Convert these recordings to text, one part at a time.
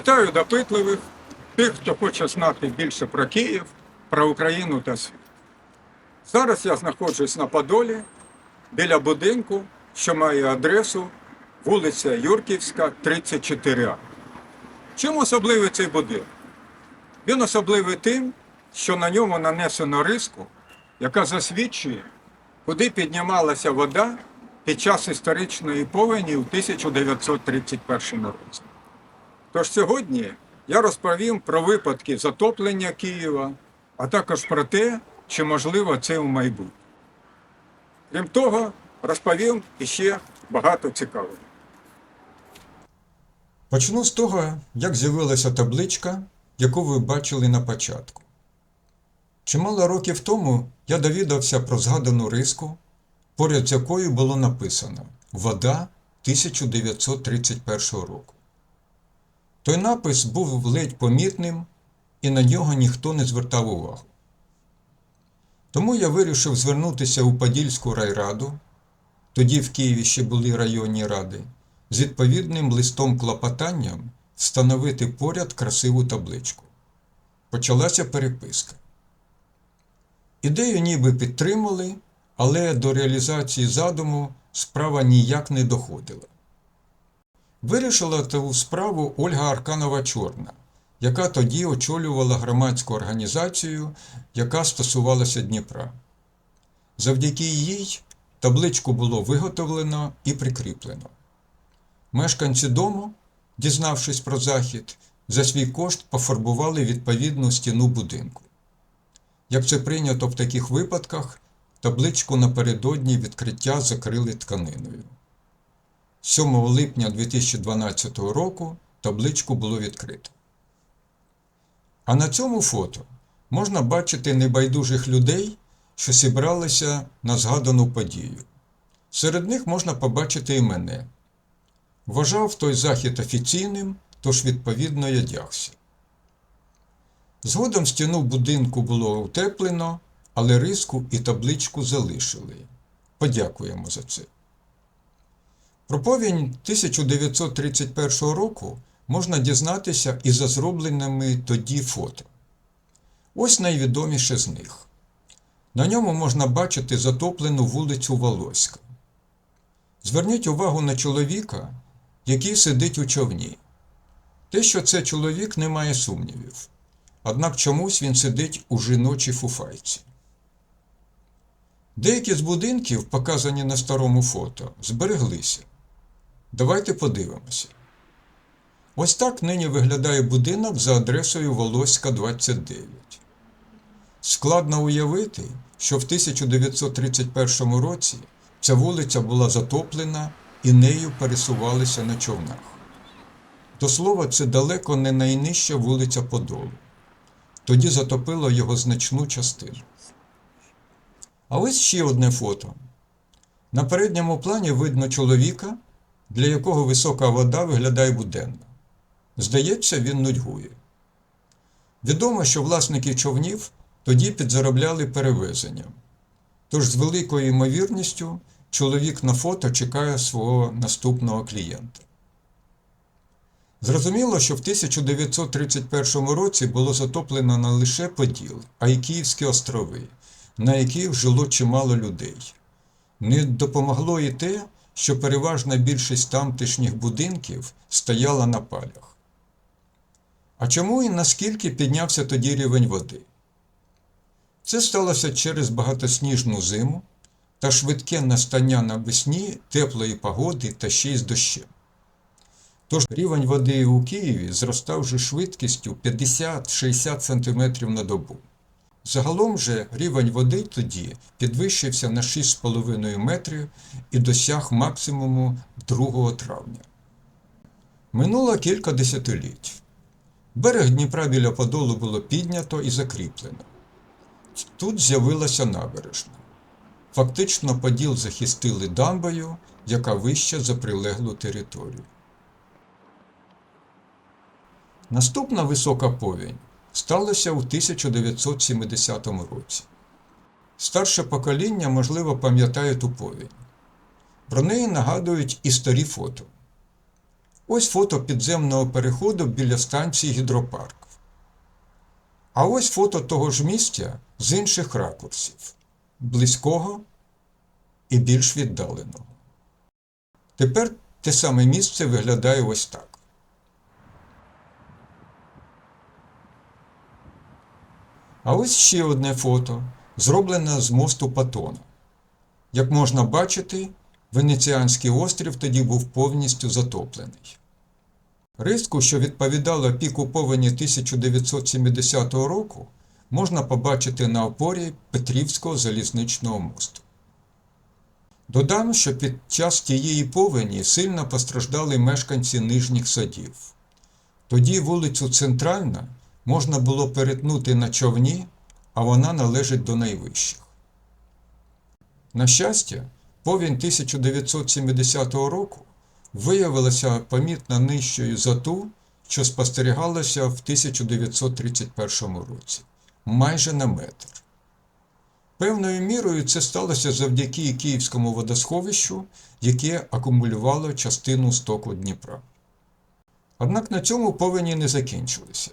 Вітаю допитливих, тих, хто хоче знати більше про Київ, про Україну та світ. Зараз я знаходжусь на Подолі біля будинку, що має адресу вулиця Юрківська, 34А. Чим особливий цей будинок? Він особливий тим, що на ньому нанесено риску, яка засвідчує, куди піднімалася вода під час історичної повені у 1931 році. Тож сьогодні я розповім про випадки затоплення Києва, а також про те, чи можливо це у майбутньому. Крім того, розповім іще багато цікавого. Почну з того, як з'явилася табличка, яку ви бачили на початку. Чимало років тому я довідався про згадану риску, поряд з якою було написано Вода 1931 року. Той напис був ледь помітним, і на нього ніхто не звертав увагу. Тому я вирішив звернутися у Подільську райраду, тоді в Києві ще були районні ради, з відповідним листом клопотанням встановити поряд красиву табличку. Почалася переписка. Ідею ніби підтримали, але до реалізації задуму справа ніяк не доходила. Вирішила ту справу Ольга Арканова Чорна, яка тоді очолювала громадську організацію, яка стосувалася Дніпра. Завдяки їй табличку було виготовлено і прикріплено. Мешканці дому, дізнавшись про захід, за свій кошт пофарбували відповідну стіну будинку. Як це прийнято в таких випадках, табличку напередодні відкриття закрили тканиною. 7 липня 2012 року табличку було відкрито. А на цьому фото можна бачити небайдужих людей, що зібралися на згадану подію. Серед них можна побачити і мене. Вважав той захід офіційним, тож відповідно й одягся. Згодом стіну будинку було утеплено, але риску і табличку залишили. Подякуємо за це. Про повінь 1931 року можна дізнатися і за зробленими тоді фото. Ось найвідоміше з них. На ньому можна бачити затоплену вулицю Волоська. Зверніть увагу на чоловіка, який сидить у човні. Те, що це чоловік, не має сумнівів. Однак чомусь він сидить у жіночій фуфайці. Деякі з будинків, показані на старому фото, збереглися. Давайте подивимося. Ось так нині виглядає будинок за адресою Волоська 29. Складно уявити, що в 1931 році ця вулиця була затоплена і нею пересувалися на човнах. До слова, це далеко не найнижча вулиця Подолу. Тоді затопило його значну частину. А ось ще одне фото. На передньому плані видно чоловіка, для якого висока вода виглядає буденно. Здається, він нудьгує. Відомо, що власники човнів тоді підзаробляли перевезенням. Тож з великою ймовірністю чоловік на фото чекає свого наступного клієнта. Зрозуміло, що в 1931 році було затоплено не лише Поділ, а й Київські острови, на яких жило чимало людей. Не допомогло і те, що переважна більшість тамтешніх будинків стояла на палях. А чому і наскільки піднявся тоді рівень води? Це сталося через багатосніжну зиму та швидке настання навесні теплої погоди та ще й з дощем. Тож рівень води у Києві зростав вже швидкістю 50-60 см на добу. Загалом же рівень води тоді підвищився на 6,5 метрів і досяг максимуму 2 травня. Минуло кілька десятиліть. Берег Дніпра біля Подолу було піднято і закріплено. Тут з'явилася набережна. Фактично Поділ захистили дамбою, яка вища за прилеглу територію. Наступна висока повінь сталося у 1970 році. Старше покоління, можливо, пам'ятає ту повінь. Про неї нагадують і старі фото. Ось фото підземного переходу біля станції гідропарк. А ось фото того ж місця з інших ракурсів близького і більш віддаленого. Тепер те саме місце виглядає ось так. А ось ще одне фото, зроблене з мосту Патона. Як можна бачити, Венеціанський острів тоді був повністю затоплений. Риску, що відповідала піку повені 1970 року, можна побачити на опорі Петрівського залізничного мосту. Додам, що під час тієї повені сильно постраждали мешканці нижніх садів. Тоді вулицю Центральна можна було перетнути на човні, а вона належить до найвищих. На щастя, повінь 1970 року виявилася помітно нижчою за ту, що спостерігалася в 1931 році майже на метр. Певною мірою це сталося завдяки Київському водосховищу, яке акумулювало частину стоку Дніпра. Однак на цьому повені не закінчилися.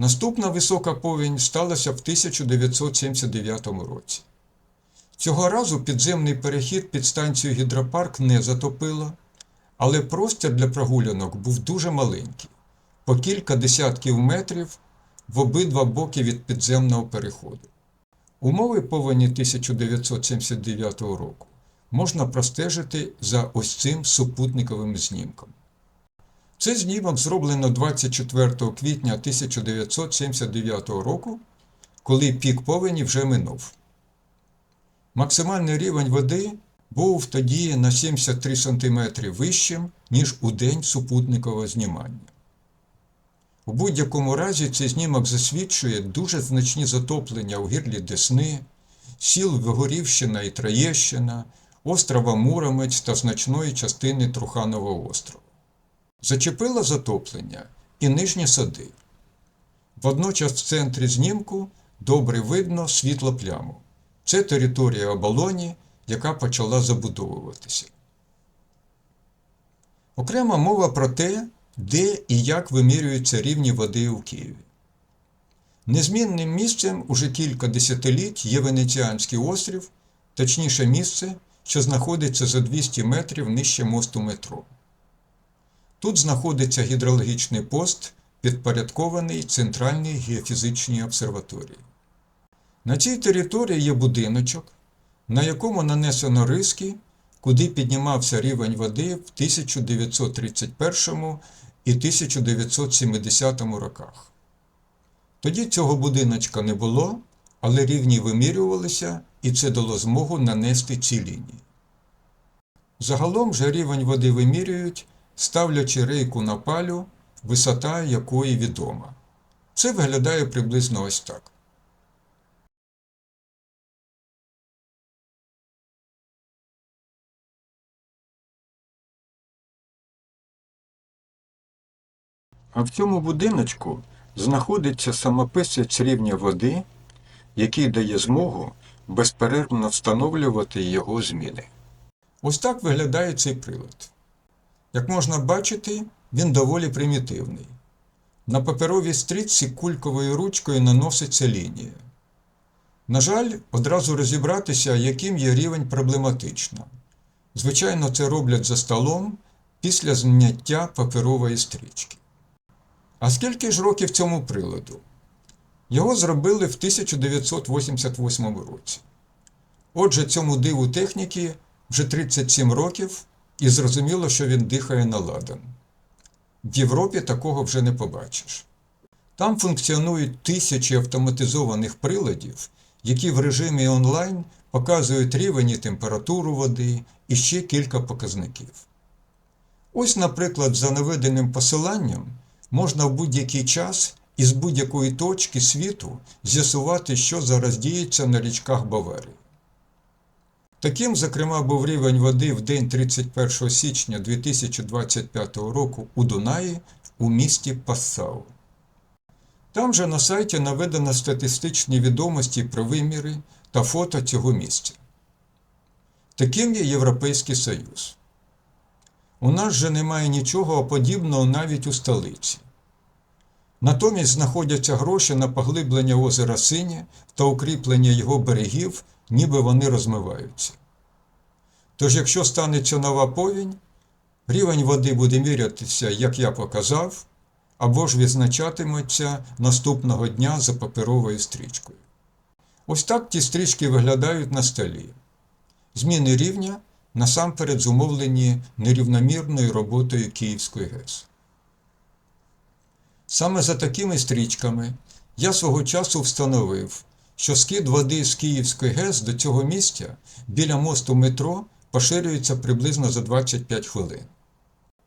Наступна висока повінь сталася в 1979 році. Цього разу підземний перехід під станцію Гідропарк не затопило, але простір для прогулянок був дуже маленький, по кілька десятків метрів в обидва боки від підземного переходу. Умови повені 1979 року можна простежити за ось цим супутниковим знімком. Це знімок зроблено 24 квітня 1979 року, коли пік повені вже минув. Максимальний рівень води був тоді на 73 см вищим, ніж у день супутникового знімання. У будь-якому разі цей знімок засвідчує дуже значні затоплення у гірлі Десни, сіл Вигорівщина і Троєщина, острова Муромець та значної частини Труханового острова. Зачепило затоплення і нижні сади. Водночас в центрі знімку добре видно світло пляму. Це територія оболоні, яка почала забудовуватися. Окрема мова про те, де і як вимірюються рівні води у Києві. Незмінним місцем уже кілька десятиліть є Венеціанський острів, точніше місце, що знаходиться за 200 метрів нижче мосту метро. Тут знаходиться гідрологічний пост, підпорядкований Центральній геофізичній обсерваторії. На цій території є будиночок, на якому нанесено риски, куди піднімався рівень води в 1931 і 1970 роках. Тоді цього будиночка не було, але рівні вимірювалися, і це дало змогу нанести ці лінії. Загалом же рівень води вимірюють, ставлячи рейку на палю, висота якої відома. Це виглядає приблизно ось так. А в цьому будиночку знаходиться самописець рівня води, який дає змогу безперервно встановлювати його зміни. Ось так виглядає цей прилад. Як можна бачити, він доволі примітивний. На паперовій стрічці кульковою ручкою наноситься лінія. На жаль, одразу розібратися, яким є рівень проблематично. Звичайно, це роблять за столом після зняття паперової стрічки. А скільки ж років цьому приладу? Його зробили в 1988 році. Отже, цьому диву техніки вже 37 років, і зрозуміло, що він дихає на ладан. В Європі такого вже не побачиш. Там функціонують тисячі автоматизованих приладів, які в режимі онлайн показують рівень і температуру води і ще кілька показників. Ось, наприклад, за наведеним посиланням можна в будь-який час із будь-якої точки світу з'ясувати, що зараз діється на річках Баварії. Таким, зокрема, був рівень води в день 31 січня 2025 року у Дунаї у місті Пассау. Там же на сайті наведено статистичні відомості про виміри та фото цього місця. Таким є Європейський Союз. У нас же немає нічого подібного навіть у столиці. Натомість знаходяться гроші на поглиблення озера Синє та укріплення його берегів, ніби вони розмиваються. Тож, якщо станеться нова повінь, рівень води буде мірятися, як я показав, або ж відзначатиметься наступного дня за паперовою стрічкою. Ось так ті стрічки виглядають на столі. Зміни рівня насамперед зумовлені нерівномірною роботою Київської ГЕС. Саме за такими стрічками я свого часу встановив, що скид води з Київської ГЕС до цього місця біля мосту метро поширюється приблизно за 25 хвилин.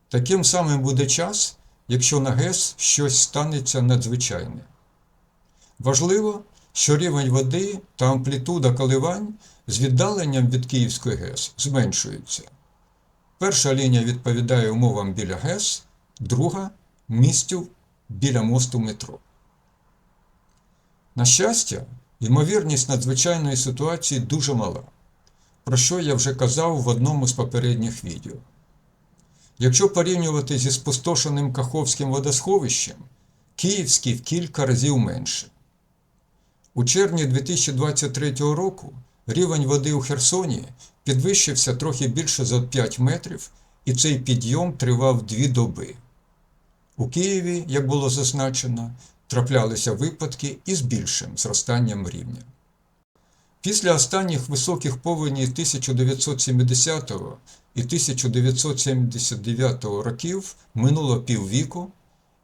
Таким самим буде час, якщо на ГЕС щось станеться надзвичайне. Важливо, що рівень води та амплітуда коливань з віддаленням від Київської ГЕС зменшуються. Перша лінія відповідає умовам біля ГЕС, друга містів біля мосту метро. На щастя, ймовірність надзвичайної ситуації дуже мала, про що я вже казав в одному з попередніх відео. Якщо порівнювати зі спустошеним Каховським водосховищем, Київський в кілька разів менше. У червні 2023 року рівень води у Херсоні підвищився трохи більше за 5 метрів, і цей підйом тривав дві доби. У Києві, як було зазначено, траплялися випадки із більшим зростанням рівня. Після останніх високих повеней 1970 і 1979 років минуло піввіку,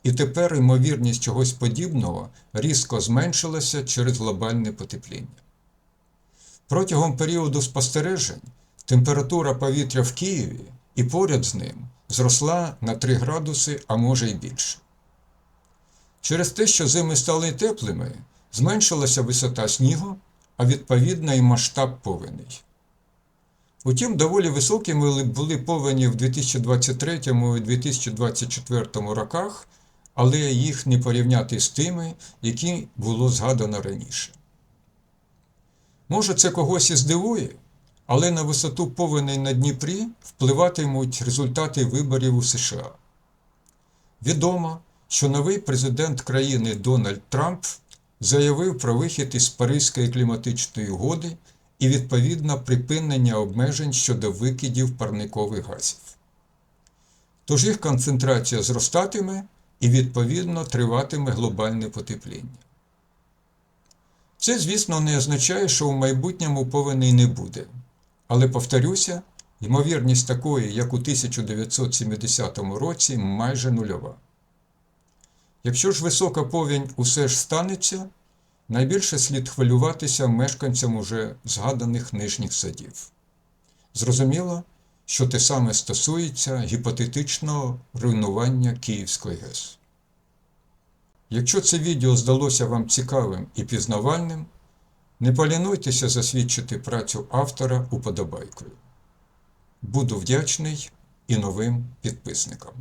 і тепер ймовірність чогось подібного різко зменшилася через глобальне потепління. Протягом періоду спостережень температура повітря в Києві і поряд з ним зросла на 3 градуси, а може й більше. Через те, що зими стали теплими, зменшилася висота снігу, а відповідно і масштаб повеней. Утім, доволі високими були повені в 2023 і 2024 роках, але їх не порівняти з тими, які було згадано раніше. Може, це когось і здивує, але на висоту повеней на Дніпрі впливатимуть результати виборів у США. Відомо, що новий президент країни Дональд Трамп заявив про вихід із Паризької кліматичної угоди і відповідно припинення обмежень щодо викидів парникових газів. Тож їх концентрація зростатиме і відповідно триватиме глобальне потепління. Це, звісно, не означає, що в майбутньому повеней не буде. Але повторюся, ймовірність такої, як у 1970 році, майже нульова. Якщо ж висока повінь усе ж станеться, найбільше слід хвилюватися мешканцям уже згаданих нижніх садів. Зрозуміло, що те саме стосується гіпотетичного руйнування Київської ГЕС. Якщо це відео здалося вам цікавим і пізнавальним, не полінуйтеся засвідчити працю автора уподобайкою. Буду вдячний і новим підписникам.